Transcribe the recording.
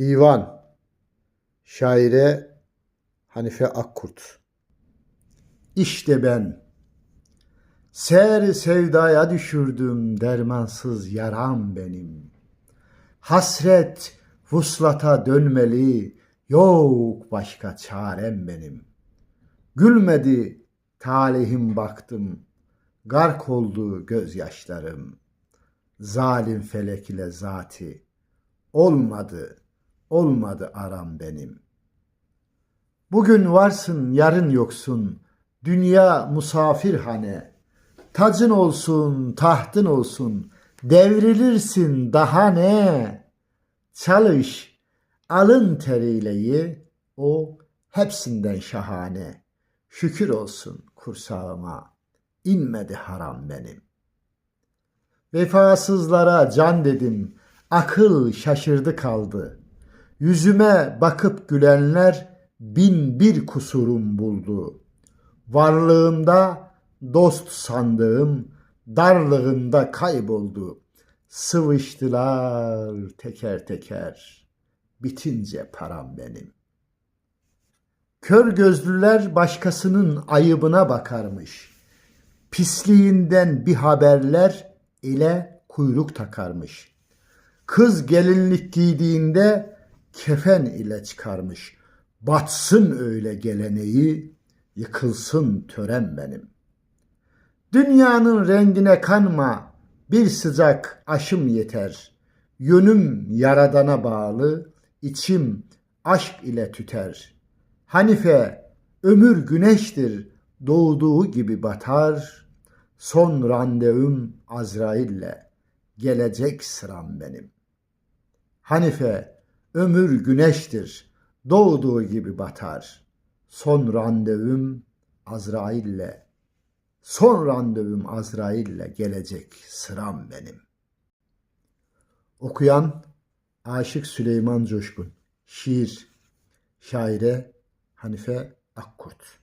Divan Şaire Hanife Akkurt İşte ben Ser sevdaya düşürdüm dermansız yaram benim. Hasret vuslata dönmeli, yok başka çarem benim. Gülmedi talihim baktım, gark oldu gözyaşlarım. Zalim felek ile zati, olmadı, olmadı aram benim. Bugün varsın, yarın yoksun, dünya musafirhane. Tacın olsun, tahtın olsun, devrilirsin daha ne? Çalış, alın teriyle ye, o hepsinden şahane. Şükür olsun kursağıma, inmedi haram benim. Vefasızlara can dedim, akıl şaşırdı kaldı. Yüzüme bakıp gülenler bin bir kusurum buldu. Varlığımda dost sandığım darlığında kayboldu. Sıvıştılar teker teker. Bitince param benim. Kör gözlüler başkasının ayıbına bakarmış. Pisliğinden bir haberler ile kuyruk takarmış. Kız gelinlik giydiğinde kefen ile çıkarmış. Batsın öyle geleneği, yıkılsın tören benim. Dünyanın rengine kanma, bir sıcak aşım yeter. Yönüm yaradana bağlı, içim aşk ile tüter. Hanife, ömür güneştir, doğduğu gibi batar. Son randevum Azrail'le, gelecek sıram benim. Hanife, ömür güneştir, doğduğu gibi batar. Son randevum Azrail'le, son randevum Azrail'le gelecek sıram benim. Okuyan Aşık Süleyman Coşkun. Şiir, şaire Hanife Akkurt.